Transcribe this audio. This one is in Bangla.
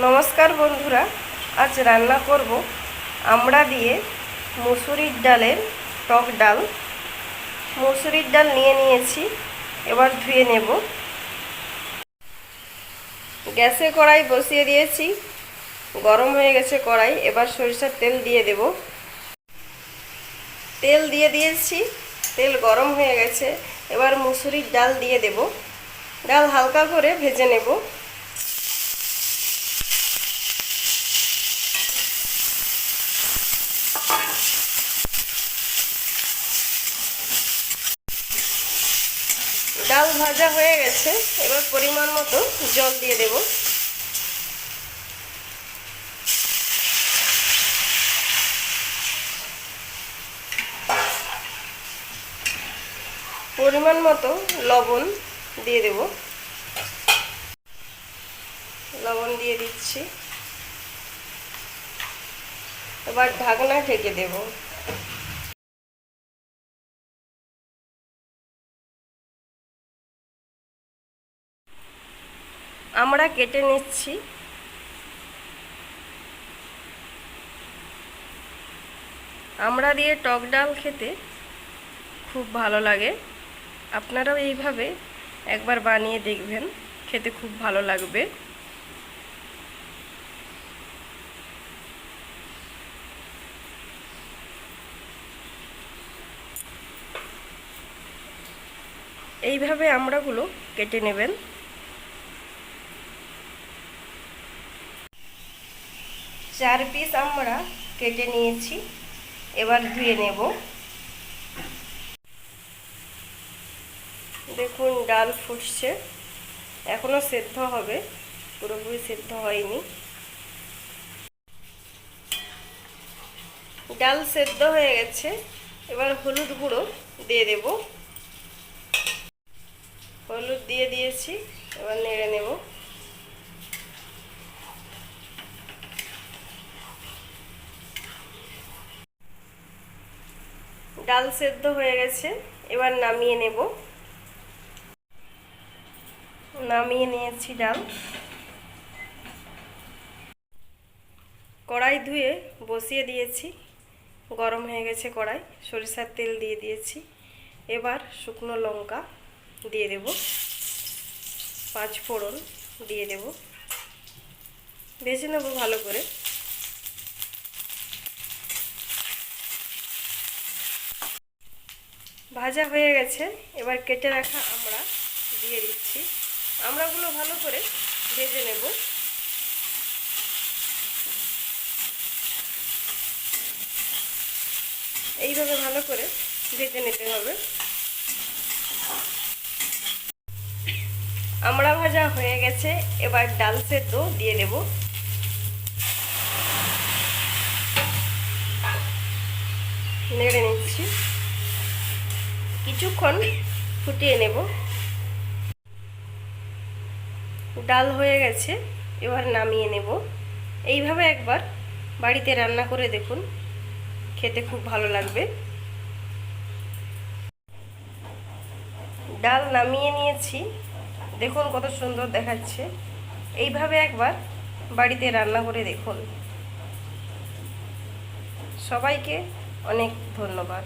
নমস্কার বন্ধুরা, আজ রান্না করব আমরা দিয়ে মুসুরির ডালের টক ডাল। মুসুরির ডাল নিয়ে নিয়েছি, এবার ধুয়ে নেব। গ্যাসে কড়াই বসিয়ে দিয়েছি, গরম হয়ে গেছে কড়াই, এবার সরিষার তেল দিয়ে দেব। তেল দিয়ে দিয়েছি, তেল গরম হয়ে গেছে, এবার মুসুরির ডাল দিয়ে দেব। ডাল হালকা করে ভেজে নেব। ডাল ভাজা হয়ে গেছে, এবার পরিমাণ মতো জল দিয়ে দেব। পরিমাণ মতো লবণ দিয়ে দেব। লবণ দিয়ে দিচ্ছি। এবার ঢাকনা ঢেকে দেবো। আমরা কেটে নিচ্ছি। আমরা দিয়ে টক ডাল খেতে খুব ভালো লাগে। আপনারাও এইভাবে একবার বানিয়ে দেখবেন, খেতে খুব ভালো লাগবে। এইভাবে আমরাগুলো কেটে নেবেন। চার পিস আমরা কেটে নিয়েছি। এবার ধুয়ে নেব। দেখুন, ডাল ফুটছে। এখনও সেদ্ধ হবে। পুরোপুরি সেদ্ধ হয়নি। ডাল সেদ্ধ হয়ে গেছে। এবার হলুদ গুঁড়ো দিয়ে দেব। হলুদ দিয়ে দিয়েছি। এবার নেড়ে নেব। ডাল সেদ্ধ হয়ে গেছে, এবার নামিয়ে নেব। নামিয়ে নিয়েছি ডাল। কড়াই ধুয়ে বসিয়ে দিয়েছি। গরম হয়ে গেছে কড়াই, সরিষার তেল দিয়ে দিয়েছি। এবার শুকনো লঙ্কা দিয়ে দেব। পাঁচ ফোড়ন দিয়ে দেব। ভেজে নেব ভালো করে। ভাজা হয়ে গেছে। এবার কেটে রাখা আমরা দিয়ে দিচ্ছি। আমড়াগুলো ভালো করে ভেজে নেব। এইভাবে ভালো করে ভেজে নিতে হবে। আমড়া ভাজা হয়ে গেছে। এবার ডাল সেদ্ধ দিয়ে দেব নেড়ে নিচ্ছি। কিছুক্ষণ ফুটিয়ে নেব। ডাল হয়ে গেছে, এবার নামিয়ে নেব। এইভাবে একবার বাড়িতে রান্না করে দেখুন, খেতে খুব ভালো লাগবে। ডাল নামিয়ে নিয়েছি, দেখুন কত সুন্দর দেখাচ্ছে। এইভাবে একবার বাড়িতে রান্না করে দেখুন। সবাইকে অনেক ধন্যবাদ।